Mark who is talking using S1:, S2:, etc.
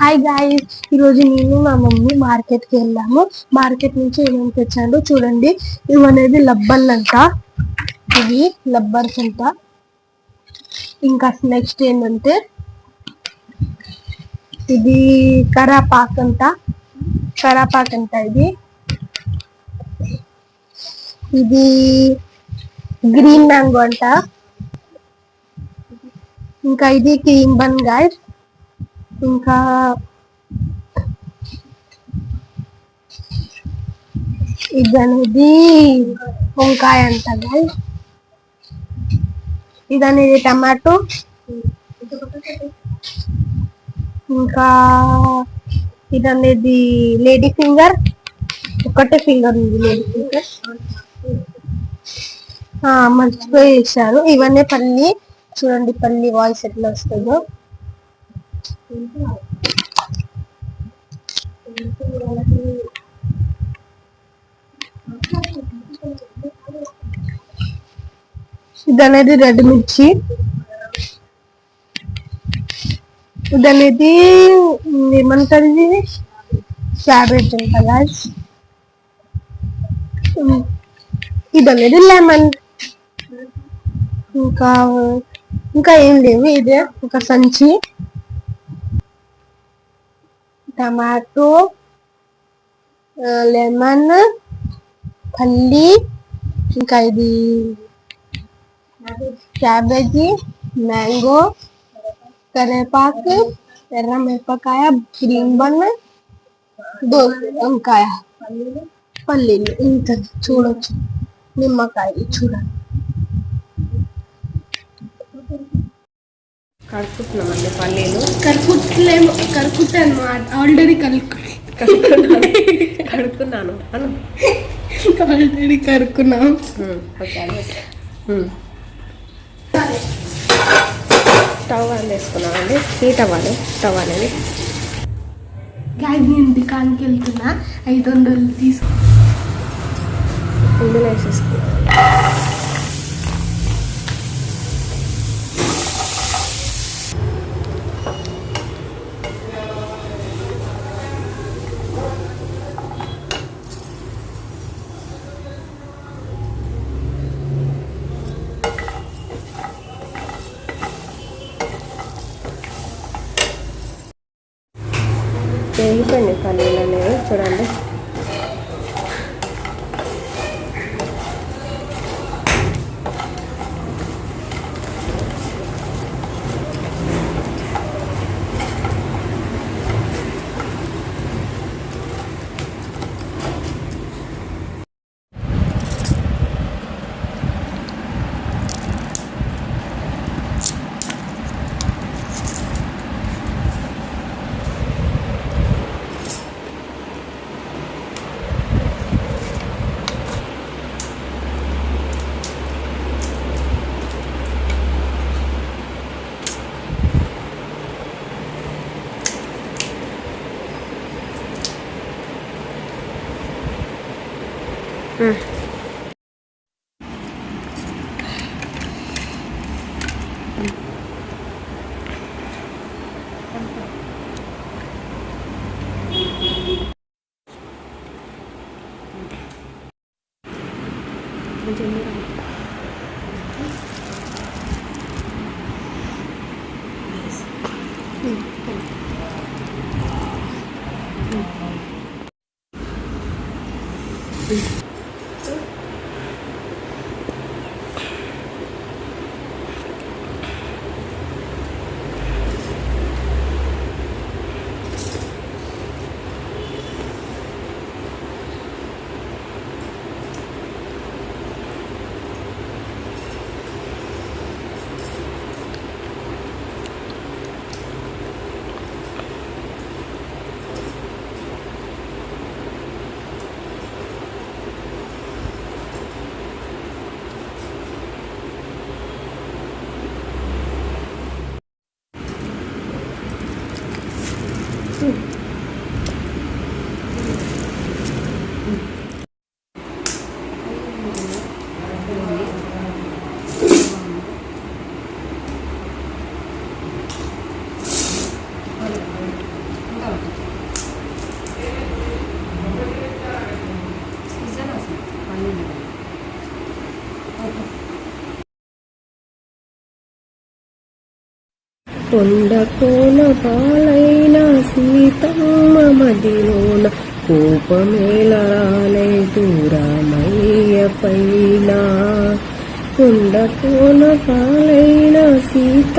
S1: Hi guys ఈరోజు నేను మా మమ్మీ మార్కెట్కి వెళ్ళాము. మార్కెట్ నుంచి ఏమేమి తెచ్చాడు చూడండి. ఇవి అనేది లబ్బర్లు అంట. ఇవి లబ్బర్స్ అంట. ఇంకా నెక్స్ట్ ఏంటంటే ఇది కరాపాక్ అంట. కరాపాక్ అంట ఇది. ఇది గ్రీన్ మ్యాంగో అంట. ఇంకా ఇది క్రీమ్ బన్ గాయస్ ఇంకా ఇది అనేది వంకాయ అంట ఇది అనేది టమాటో ఇంకా ఇది అనేది లేడీ ఫింగర్ ఒకటే ఫింగర్ ఉంది లేడీ ఫింగర్. మర్చిపోయి ఇచ్చారు ఇవన్నీ పల్లి చూడండి పల్లి వాయిస్ ఎట్లా వస్తుందో. ఇది అనేది రెడ్ మిర్చి ఇది అనేది ఏమంటారు ఇది క్యాబేజ్ అంట guys. ఇది అనేది లెమన్ ఇంకా ఇంకా ఏం లేవు ఇదే ఒక సంచి టమాటో లెమన్ పల్లి ఇంకా ఇది క్యాబేజీ మ్యాంగో కరివేపాకు ఎర్ర మిరపకాయ గ్రీన్ బన్ దోస వంకాయ పల్లీలు ఇంత చూడొచ్చు నిమ్మకాయ చూడండి
S2: కడుపుతున్నామండి పల్లీలు.
S1: కరుకుట్లేమో కరుకుతాను ఆల్రెడీ కలుకు
S2: కడుక్కున్నాను. కడుక్కున్నాను. అను.
S1: ఆల్రెడీ
S2: ఉమ్. స్టవ్ ఆన్ చేసుకున్నామండి. హీట్ అవ్వాలి. స్టవ్ అనేది.
S1: నేను దుకాణంకి వెళ్తున్నా. ఐదు వందలు తీసు
S2: ఇందులో వేసేసుకున్నాం వేగిపోయింది పల్లీలు అనేవి చూడండి. 嗯。嗯。嗯。嗯。嗯。嗯。嗯。嗯。嗯。కొండ కోన పాలైన సీతమ్మ మదిలోన కోపమేలరాలే పైన కొండ కోన పాలైన సీత